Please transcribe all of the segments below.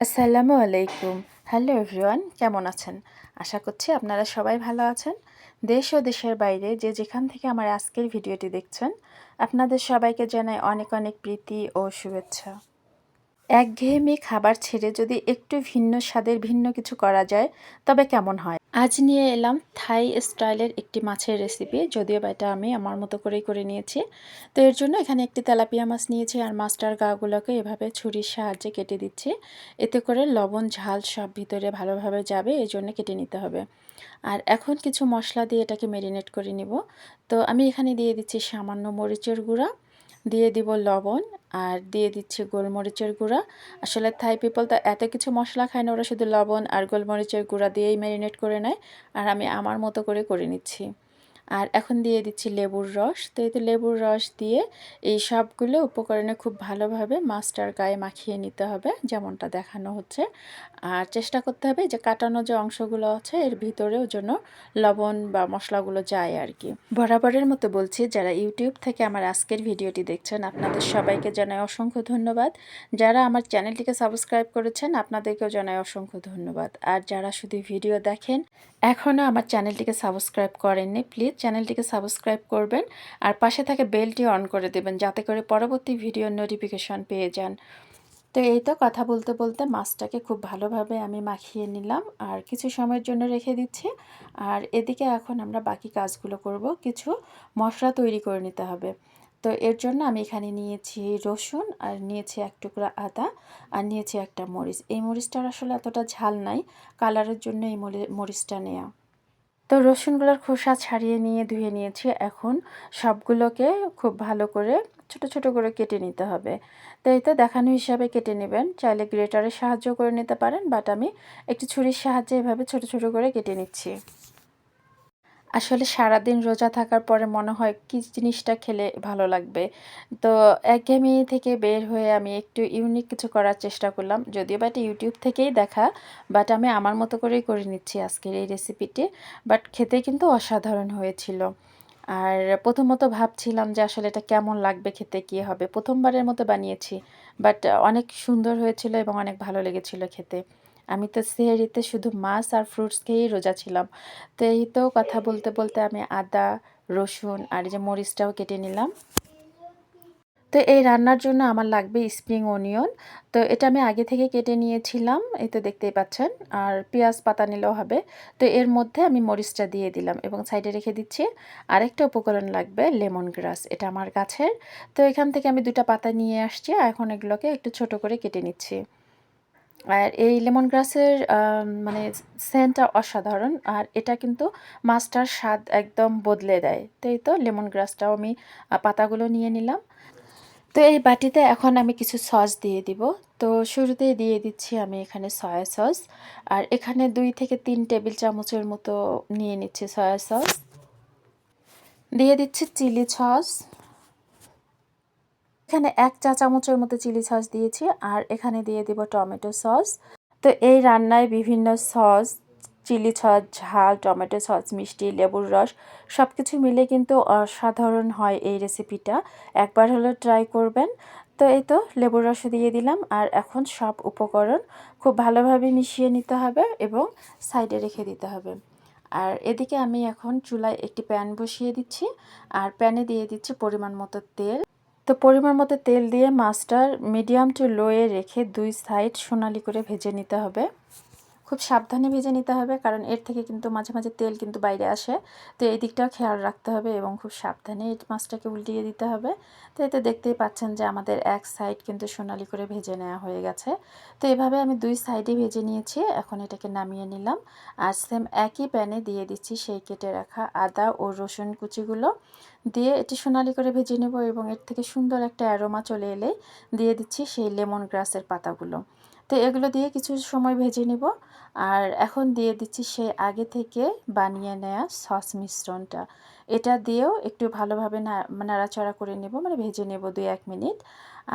আসসালামু আলাইকুম। Hello everyone কেমন আছেন? আশা করছি আপনারা সবাই ভালো আছেন। দেশ ও দেশের বাইরে যে যেখান থেকে আমার আজকের ভিডিওটি দেখছেন, আপনাদের সবাইকে জানাই অনেক অনেক প্রীতি ও শুভেচ্ছা। একঘেয়েমি খাবার ছেড়ে যদি একটু ভিন্ন স্বাদের ভিন্ন কিছু করা যায়, তবে কেমন হয়? আজ নিয়ে এলাম থাই স্টাইলের একটি মাছের রেসিপি যদিও বা এটা আমি আমার মতো করেই করে নিয়েছি। তো এর জন্য এখানে একটি তেলাপিয়া মাছ নিয়েছি আর মাছটার গাগুলোকে এভাবে ছুরির সাহায্যে কেটে দিচ্ছি। এতে করে লবণ, ঝাল সব ভিতরে ভালোভাবে যাবে, এই জন্য কেটে নিতে হবে। আর এখন কিছু মশলা দিয়ে এটাকে ম্যারিনেট করে নিব। তো আমি এখানে দিয়ে দিচ্ছি সামান্য মরিচের গুঁড়া দিয়ে দিব লবণ আর দিয়ে দিচ্ছি গোলমরিচের গুঁড়া। আসলে থাই পিপল তো এত কিছু মশলা খায় না, ওরা শুধু লবণ আর গোলমরিচের গুঁড়া দিয়েই ম্যারিনেট করে নেয়। আর আমি আমার মতো করে করে নিচ্ছি। আর এখন দিয়ে দিচ্ছি লেবুর রস। তো এই তো লেবুর রস দিয়ে এই সবগুলো উপকরণে খুব ভালোভাবে মাছটার গায়ে মাখিয়ে নিতে হবে, যেমনটা দেখানো হচ্ছে। আর চেষ্টা করতে হবে যে কাটানো যে অংশগুলো আছে, এর ভিতরেও যেন লবণ বা মশলাগুলো যায় আর কি। বরাবরের মতো বলছি, যারা ইউটিউব থেকে আমার আজকের ভিডিওটি দেখছেন, আপনাদের সবাইকে জানাই অসংখ্য ধন্যবাদ। যারা আমার চ্যানেলটিকে সাবস্ক্রাইব করেছেন, আপনাদেরকেও জানাই অসংখ্য ধন্যবাদ। আর যারা শুধু ভিডিও দেখেন এখনও আমার চ্যানেলটিকে সাবস্ক্রাইব করেননি, প্লিজ চ্যানেলটিকে সাবস্ক্রাইব করবেন আর পাশে থাকে বেলটি অন করে দেবেন যাতে করে পরবর্তী ভিডিওর নোটিফিকেশন পেয়ে যান। তো এই তো কথা বলতে বলতে মাছটাকে খুব ভালোভাবে আমি মাখিয়ে নিলাম আর কিছু সময়ের জন্য রেখে দিচ্ছি। আর এদিকে এখন আমরা বাকি কাজগুলো করব, কিছু মশলা তৈরি করে নিতে হবে। তো এর জন্য আমি এখানে নিয়েছি রসুন আর নিয়েছি এক টুকরা আদা আর নিয়েছি একটা মরিচ। এই মরিচটার আসলে এতটা ঝাল নাই কালারের জন্য এই মরিচটা নেওয়া তো রসুনগুলোর খোসা ছাড়িয়ে নিয়ে ধুয়ে নিয়েছি। এখন সবগুলোকে খুব ভালো করে ছোট ছোট করে কেটে নিতে হবে। তো এই তো দেখানো হিসাবে কেটে নেবেন। চাইলে গ্রেটারের সাহায্য করে নিতে পারেন, বাট আমি একটি ছুরির সাহায্যে এভাবে ছোট ছোট করে কেটে নিচ্ছি। আসলে সারাদিন রোজা থাকার পরে মনে হয় কি জিনিসটা খেলে ভালো লাগবে। তো একঘেয়েমি থেকে বের হয়ে আমি একটু ইউনিক কিছু করার চেষ্টা করলাম। যদিও বা এটা ইউটিউব থেকেই দেখা বাট আমি আমার মতো করেই করে নিচ্ছি আজকের এই রেসিপিটি বাট খেতে কিন্তু অসাধারণ হয়েছিল। আর প্রথমত ভাবছিলাম যে আসলে এটা কেমন লাগবে, খেতে কী হবে? প্রথমবারের মতো বানিয়েছি বাট অনেক সুন্দর হয়েছিল এবং অনেক ভালো লেগেছিল খেতে। আমি তো সেহেরিতে শুধু মাছ আর ফ্রুটস খেয়েই রোজা ছিলাম। তো এই তো কথা বলতে বলতে আমি আদা, রসুন আর যে মরিচটাও কেটে নিলাম। তো এই রান্নার জন্য আমার লাগবে স্প্রিং অনিয়ন তো এটা আমি আগে থেকে কেটে নিয়েছিলাম, এই তো দেখতেই পাচ্ছেন। আর পেঁয়াজ পাতা নিলেও হবে। তো এর মধ্যে আমি মরিচটা দিয়ে দিলাম এবং সাইডে রেখে দিচ্ছি। আরেকটা উপকরণ লাগবে লেমন গ্রাস, এটা আমার গাছের। তো এখান থেকে আমি দুটা পাতা নিয়ে আসছি। এখন এগুলোকে একটু ছোট করে কেটে নিচ্ছি। আর এই লেমন গ্রাসের মানে সেন্টটা অসাধারণ। আর এটা কিন্তু মাছটার স্বাদ একদম বদলে দেয়। তাই তো? লেমন গ্রাসটাও আমি পাতাগুলো নিয়ে নিলাম। তো এই বাটিতে এখন আমি কিছু সস দিয়ে দিব। তো শুরুতেই দিয়ে দিচ্ছি আমি এখানে সয়া সস। আর এখানে দুই থেকে তিন টেবিল চামচের মতো নিয়ে নিচ্ছি সয়া সস। দিয়ে দিচ্ছি চিলি সস। এখানে এক চা চামচের মতো চিলি সস দিয়েছি আর এখানে দিয়ে দিব টমেটো সস। তো এই রান্নায় বিভিন্ন সস, চিলি সস, ঝাল, টমেটো সস, মিষ্টি, লেবুর রস সব কিছু মিলে কিন্তু অসাধারণ হয় এই রেসিপিটা। একবার হলো ট্রাই করবেন। তো এই তো লেবুর রস দিয়ে দিলাম আর এখন সব উপকরণ খুব ভালোভাবে মিশিয়ে নিতে হবে এবং সাইডে রেখে দিতে হবে। আর এদিকে আমি এখন চুলায় একটি প্যান বসিয়ে দিচ্ছি। আর প্যানে দিয়ে দিচ্ছি পরিমাণ মতো তেল। তো পরিমাণ মতো তেল দিয়ে মাছটার মিডিয়াম টু লোয়ে রেখে দুই সাইড সোনালি করে ভেজে নিতে হবে। খুব সাবধানে ভেজে নিতে হবে, কারণ এর থেকে কিন্তু মাঝে মাঝে তেল কিন্তু বাইরে আসে। তো এই দিকটাও খেয়াল রাখতে হবে এবং খুব সাবধানে এই মাছটাকে উল্টিয়ে দিতে হবে। তো এতে দেখতেই পাচ্ছেন যে আমাদের এক সাইড কিন্তু সোনালি করে ভেজে নেওয়া হয়ে গেছে। তো এভাবে আমি দুই সাইডে ভেজে নিয়েছি, এখন এটাকে নামিয়ে নিলাম। আর সেম একই প্যানে দিয়ে দিচ্ছি সেই কেটে রাখা আদা ও রসুন কুচিগুলো। দিয়ে এটি সোনালি করে ভেজে নেব এবং এর থেকে সুন্দর একটা অ্যারোমা চলে এলেই দিয়ে দিচ্ছি সেই লেমন গ্রাসের পাতাগুলো। তো এগুলো দিয়ে কিছু সময় ভেজে নেব। আর এখন দিয়ে দিচ্ছি সে আগে থেকে বানিয়ে নেয়া সস মিশ্রণটা। এটা দিয়েও একটু ভালোভাবে নাড়াচড়া করে নেব মানে ভেজে নেব দুই এক মিনিট।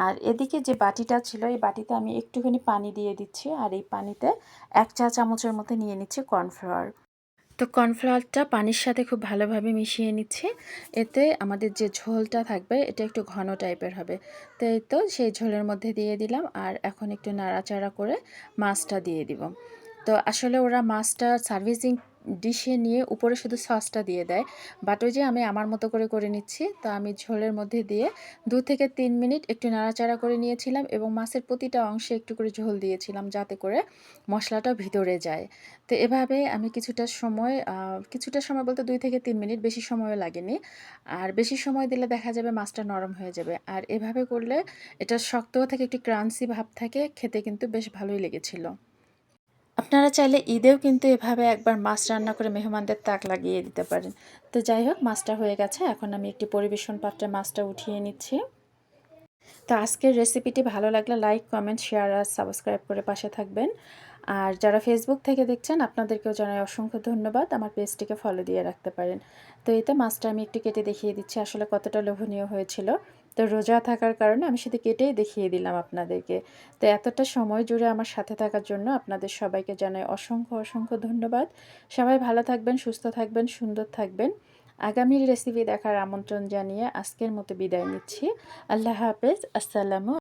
আর এদিকে যে বাটিটা ছিল, এই বাটিতে আমি একটুখানি পানি দিয়ে দিচ্ছি। আর এই পানিতে এক চা চামচের মতো নিয়ে নিচ্ছি কর্নফ্লাওয়ার। তো কর্নফ্লাওয়ারটা পানির সাথে খুব ভালোভাবে মিশিয়ে নিচ্ছি। এতে আমাদের যে ঝোলটা থাকবে, এটা একটু ঘন টাইপের হবে। তো এই তো সেই ঝোলের মধ্যে দিয়ে দিলাম আর এখন একটু নাড়াচাড়া করে মাছটা দিয়ে দিব। তো আসলে ওরা মাছটা সার্ভিসিং ডিশে নিয়ে উপরে শুধু সসটা দিয়ে দেয়। বাট ওই যে আমি আমার মতো করে করে নিচ্ছি, তো আমি ঝোলের মধ্যে দিয়ে দু থেকে তিন মিনিট একটু নাড়াচাড়া করে নিয়েছিলাম এবং মাছের প্রতিটা অংশে একটু করে ঝোল দিয়েছিলাম যাতে করে মশলাটা ভিতরে যায়। তো এভাবে আমি কিছুটা সময় কিছুটা সময় বলতে দুই থেকে তিন মিনিট বেশি সময়ও লাগেনি। আর বেশি সময় দিলে দেখা যাবে মাছটা নরম হয়ে যাবে। আর এভাবে করলে এটা শক্তও থাকে একটু ক্রান্সি ভাব থাকে, খেতে কিন্তু বেশ ভালোই লেগেছিলো। আপনারা চাইলে ঈদেও কিন্তু এভাবে একবার মাছ রান্না করে মেহমানদের তাক লাগিয়ে দিতে পারেন। তো যাই হোক, মাছটা হয়ে গেছে। এখন আমি একটি পরিবেশন পাত্রে মাছটা উঠিয়ে নিচ্ছি। তো আজকের রেসিপিটি ভালো লাগলে লাইক, কমেন্ট, শেয়ার আর সাবস্ক্রাইব করে পাশে থাকবেন। আর যারা ফেসবুক থেকে দেখছেন, আপনাদেরকেও জানাই অসংখ্য ধন্যবাদ। আমার পেজটিকে ফলো দিয়ে রাখতে পারেন। তো এতে মাছটা আমি একটু কেটে দেখিয়ে দিচ্ছি আসলে কতটা লোভনীয় হয়েছিল। তো রোজা থাকার কারণে আমি সেটা কেটেই দেখিয়ে দিলাম আপনাদেরকে। তো এতটা সময় জুড়ে আমার সাথে থাকার জন্য আপনাদের সবাইকে জানাই অসংখ্য অসংখ্য ধন্যবাদ। সবাই ভালো থাকবেন, সুস্থ থাকবেন, সুন্দর থাকবেন। আগামীর রেসিপি দেখার আমন্ত্রণ জানিয়ে আজকের মতো বিদায় নিচ্ছি। আল্লাহ হাফেজ, আসসালামু